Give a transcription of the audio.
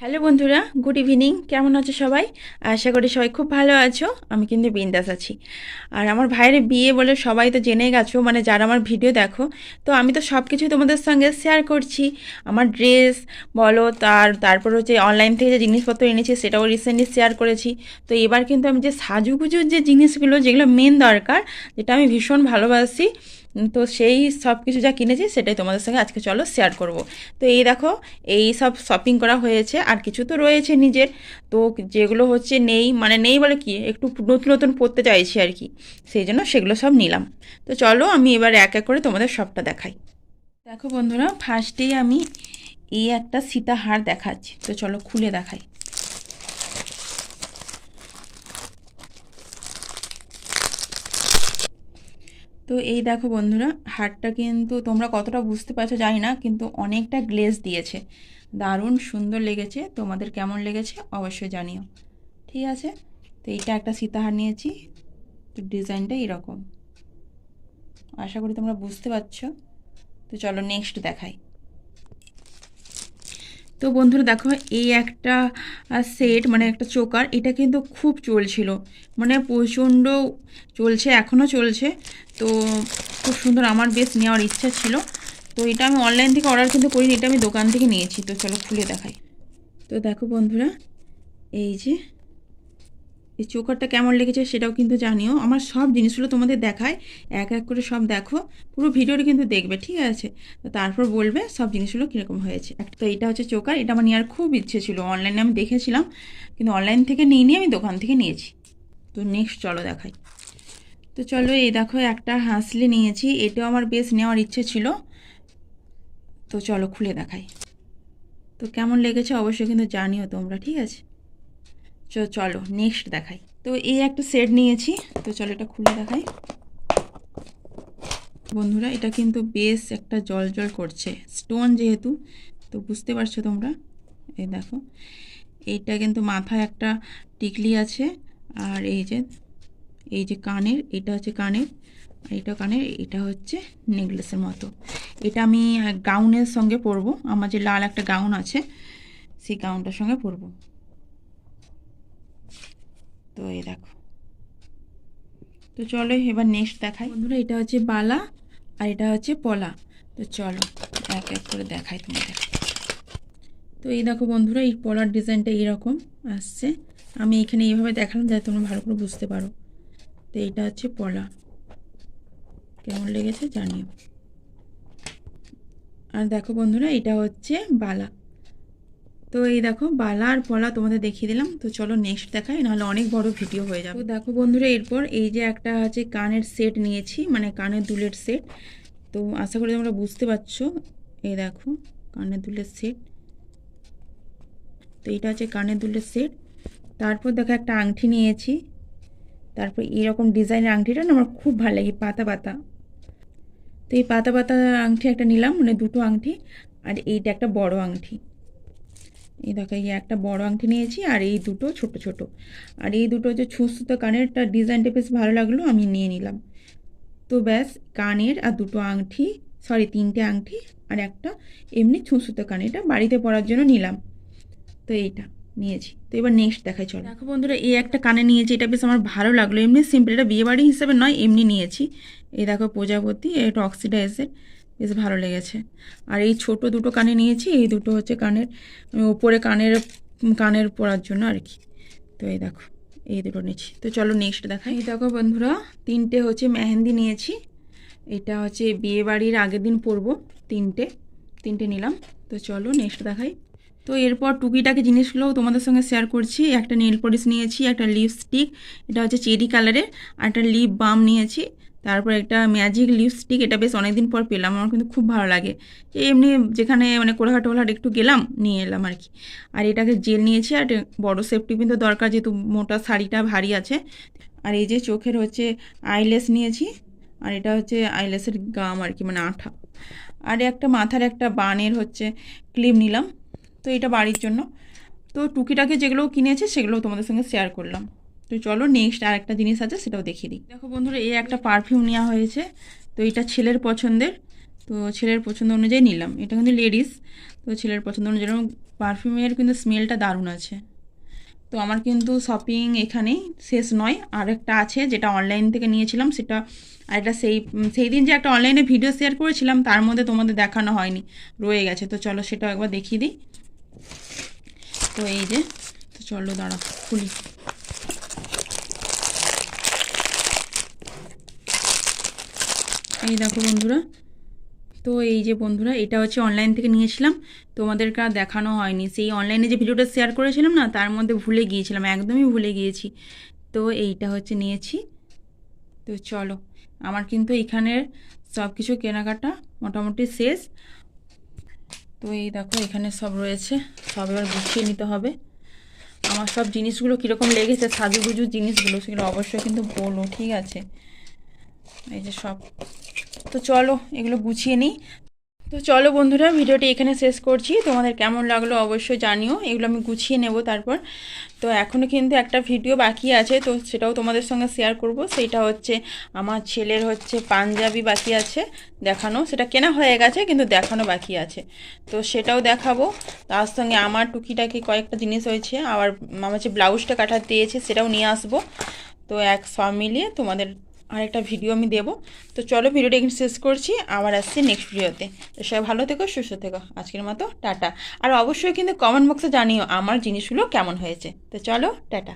Hello বন্ধুরা, good evening. কেমন আছো সবাই? আশা করি সবাই খুব ভালো আছো। আমি কিন্তু বিন্দাস আছি। আর আমার ভাইয়ের বিয়ে বলে সবাই তো জেনে গেছো মানে যারা আমার ভিডিও দেখো, তো আমি তো সব কিছুই তোমাদের সঙ্গে শেয়ার করছি। আমার ড্রেস বলো, তার তারপর হচ্ছে অনলাইন থেকে যে জিনিসপত্র এনেছি, সেটাও রিসেন্টলি শেয়ার করেছি। তো এবার কিন্তু আমি যে সাজুগুজুর যে জিনিসগুলো, যেগুলো মেন দরকার, যেটা আমি ভীষণ ভালোবাসি তো সেই সব কিছু যা কিনেছি সেটাই তোমাদের সঙ্গে আজকে চলো শেয়ার করব। তো এই দেখো, এই সব শপিং করা হয়েছে, আর কিছু তো রয়েছে নিজের। তো যেগুলো হচ্ছে নেই মানে নেই বলে কি, একটু নতুন নতুন পড়তে চাইছি আর কি। সেই জন্য সেগুলো সব নিলাম। তো চলো আমি এবার এক এক করে তোমাদের সবটা দেখাই। দেখো বন্ধুরা ফার্স্টেই আমি এই একটা সীতাহার দেখাচ্ছি। তো চলো খুলে দেখাই। তো এই দেখো বন্ধুরা হাটটা কিন্তু তোমরা কতটা বুঝতে পারছ জানি না, কিন্তু অনেকটা গ্লেজ দিয়েছে। দারুণ সুন্দর লেগেছে, তোমাদের কেমন লেগেছে অবশ্যই জানিও। ঠিক আছে? তো এইটা একটা সীতাহার নিয়েছি, তো ডিজাইনটা এরকম। আশা করি তোমরা বুঝতে পারছ। তো চলো নেক্সট দেখাই। তো বন্ধুরা দেখো, এই একটা সেট মানে একটা চোকার, এটা কিন্তু খুব চলছিল। মানে প্রচণ্ড চলছে, এখনও চলছে। তো খুব সুন্দর, আমার বেশ নেওয়ার ইচ্ছা ছিল। তো এটা আমি অনলাইন থেকে অর্ডার কিন্তু করিনি, এটা আমি দোকান থেকে নিয়েছি। তো চলো খুলে দেখাই। তো দেখো বন্ধুরা, এই যে এই চোকারটা কেমন লেগেছে সেটাও কিন্তু জানিও। আমার সব জিনিসগুলো তোমাদের দেখায়। এক এক করে সব দেখো। পুরো ভিডিওটা কিন্তু দেখবে, ঠিক আছে? তো তারপর বলবে সব জিনিসগুলো কীরকম হয়েছে। তো এটা হচ্ছে চোকার। এটা আমার নেওয়ার খুব ইচ্ছে ছিল। অনলাইনে আমি দেখেছিলাম। কিন্তু অনলাইন থেকে নিয়ে নিয়ে আমি দোকান থেকে নিয়েছি। তো নেক্সট চলো দেখাই। তো চলো এই দেখো একটা হাসলি নিয়েছি। এটাও আমার বেশ নেওয়ার ইচ্ছে ছিল। তো চলো খুলে দেখাই। তো কেমন লেগেছে অবশ্যই কিন্তু জানিও তোমরা, ঠিক আছে? চলো নেক্সট দেখাই। তো এই একটা সেট নিয়েছি, তো চলো এটা খুলে দেখাই। বন্ধুরা, এটা কিন্তু বেশ একটা জল জল করছে স্টোন যেহেতু, তো বুঝতে পারছ তোমরা? এই দেখো, এইটা কিন্তু মাথায় একটা টিকলি আছে, আর এই যে এই যে কানের, এটা হচ্ছে কানের, আর এটা কানের, এটা হচ্ছে নেকলেসের মতো। এটা আমি গাউনের সঙ্গে পরবো, আমার যে লাল একটা গাউন আছে, সেই গাউনটার সঙ্গে পরবো। তো এই দেখো। তো চলো এবার নেক্সট দেখাই। বন্ধুরা এটা হচ্ছে বালা আর এটা হচ্ছে পলা। তো চলো এক এক করে দেখাই তোমাদের। তো এই দেখো বন্ধুরা এই পলার ডিজাইনটা এইরকম আসছে। আমি এখানে এইভাবে দেখালাম যাতে তোমরা ভালো করে বুঝতে পারো। তো এইটা হচ্ছে পলা। কেমন লেগেছে জানিও। আর দেখো বন্ধুরা এটা হচ্ছে বালা। তো এই দেখো বালা আর পলা তোমাদের দেখিয়ে দিলাম। তো চলো নেক্সট দেখাই, নাহলে অনেক বড় ভিডিও হয়ে যাবে। তো দেখো বন্ধুরা, এরপর এই যে একটা হচ্ছে কানের সেট নিয়েছি মানে কানের দুলের সেট তো আশা করি তোমরা বুঝতে পারছ, এই দেখো কানের দুলের সেট তো এটা হচ্ছে কানের দুলের সেট তারপর দেখো একটা আংটি নিয়েছি। তারপর এরকম ডিজাইনের আংটিটা না আমার খুব ভালো লাগে, পাতা পাতা। তো এই পাতা পাতা আংটি একটা নিলাম মানে দুটো আংটি, আর এইটা একটা বড় আংটি। এই দেখো, এই একটা বড় আংটি নিয়েছি আর এই দুটো ছোট ছোট। আর এই দুটো যে ছুঁচতো কানেরটা ডিজাইনটা বেশ ভালো লাগল, আমি নিয়ে নিলাম। তো ব্যাস, কানের আর দুটো আংটি সরি তিনটে আংটি আর একটা এমনি ছুঁচতো কান এটা বাড়িতে পরার জন্য নিলাম। তো এইটা নিয়েছি। তো এবার নেক্সট দেখাই, চলো। দেখো বন্ধুরা, এই একটা কানে নিয়েছি, এটা বেশ আমার ভালো লাগল। এমনি সিম্পল এটা বিয়েবাড়ি হিসেবে নয়, এমনি নিয়েছি। এই দেখো, প্রজাপতি, এটা অক্সিডাইজের বেশ ভালো লেগেছে। আর এই ছোট দুটো কানে নিয়েছি, এই দুটো হচ্ছে কানের আমি ওপরে কানের কানের পরার জন্য আর কি। তো এই দেখো, এই দুটো নিয়েছি। তো চলো নেক্সট দেখাই। এই দেখো বন্ধুরা, তিনটে হচ্ছে মেহেন্দি নিয়েছি। এটা হচ্ছে বিয়ে বাড়ির আগের দিন পরবো, তিনটে তিনটে নিলাম। তো চলো নেক্সট দেখাই। তো এরপর টুকিটাকি জিনিসগুলো তোমাদের সঙ্গে শেয়ার করছি। একটা নেল পলিশ নিয়েছি, একটা লিপস্টিক এটা হচ্ছে চেরি কালারের আর একটা লিপ বাম নিয়েছি। তারপর একটা ম্যাজিক লিপস্টিক এটা বেশ অনেকদিন পর পেলাম, আমার কিন্তু খুব ভালো লাগে। এই এমনি যেখানে মানে কোলাঘাট টোলাঘাট একটু গেলাম, নিয়ে এলাম আর কি। আর এটাকে জেল নিয়েছি, আর বড় সেফটি কিন্তু দরকার, যেহেতু মোটা শাড়িটা ভারী আছে। আর এই যে চোখের হচ্ছে আইলেস নিয়েছি, আর এটা হচ্ছে আইলেসের গাম আর কি মানে আঠা। আর একটা মাথার একটা বানের হচ্ছে ক্লিপ নিলাম, তো এটা বাড়ির জন্য। তো টুকিটাকে যেগুলো কিনেছে, সেগুলো তোমাদের সঙ্গে শেয়ার করলাম। তো চলো নেক্সট আর একটা জিনিস আছে, সেটাও দেখিয়ে দিই। দেখো বন্ধুরা, এই একটা পারফিউম নেওয়া হয়েছে, তো এটা ছেলের পছন্দের। তো ছেলের পছন্দ অনুযায়ী নিলাম। এটা কিন্তু লেডিস তো ছেলের পছন্দ অনুযায়ী পারফিউমের কিন্তু স্মেলটা দারুণ আছে। তো আমার কিন্তু শপিং এখানেই শেষ নয়। আর একটা আছে যেটা অনলাইন থেকে নিয়েছিলাম, সেটা আরেকটা সেই সেই দিন যে একটা অনলাইনে ভিডিও শেয়ার করেছিলাম, তার মধ্যে তোমাদের দেখানো হয়নি, রয়ে গেছে। তো চলো সেটাও একবার দেখিয়ে দিই। তো এই যে, তো চলো দাঁড়া খুলি। এই দেখো বন্ধুরা। তো এই যে বন্ধুরা, এটা হচ্ছে অনলাইন থেকে নিয়েছিলাম। তোমাদেরকে আর দেখানো হয়নি। সেই অনলাইনে যে ভিডিওটা শেয়ার করেছিলাম না, তার মধ্যে ভুলে গিয়েছিলাম, একদমই ভুলে গিয়েছি। তো এইটা হচ্ছে নিয়েছি। তো চলো, আমার কিন্তু এখানের সব কিছু কেনাকাটা মোটামুটি শেষ। তো এই দেখো, এখানে সব রয়েছে। সব এবার গুছিয়ে নিতে হবে। আমার সব জিনিসগুলো কীরকম লেগেছে, সাজুগুজু জিনিসগুলো, সেগুলো অবশ্যই কিন্তু বলো, ঠিক আছে? এই যে সব। তো চলো, এগুলো গুছিয়ে নিই। তো চলো বন্ধুরা, ভিডিওটি এখানে শেষ করছি। তোমাদের কেমন লাগল অবশ্যই জানিও। এগুলো আমি গুছিয়ে নেব তারপর। তো এখনও কিন্তু একটা ভিডিও বাকি আছে, তো সেটাও তোমাদের সঙ্গে শেয়ার করব। সেইটা হচ্ছে আমার ছেলের হচ্ছে পাঞ্জাবি বাকি আছে দেখানো। সেটা কেনা হয়ে গেছে, কিন্তু দেখানো বাকি আছে। তো সেটাও দেখাবো। তার সঙ্গে আমার টুকিটাকি কয়েকটা জিনিস হয়েছে। আবার আমার যে ব্লাউজটা কাটার দিয়েছে, সেটাও নিয়ে আসব। তো এক সব মিলিয়ে তোমাদের আরেকটা ভিডিও আমি দেবো। তো চলো ভিডিওটা এখানে শেষ করছি, আবার আসছি নেক্সট ভিডিওতে তো সবাই ভালো থেকো, সুস্থ থেকো। আজকের মতো টাটা। আর অবশ্যই কিন্তু কমেন্ট বক্সে জানিও আমার জিনিসগুলো কেমন হয়েছে। তো চলো, টাটা।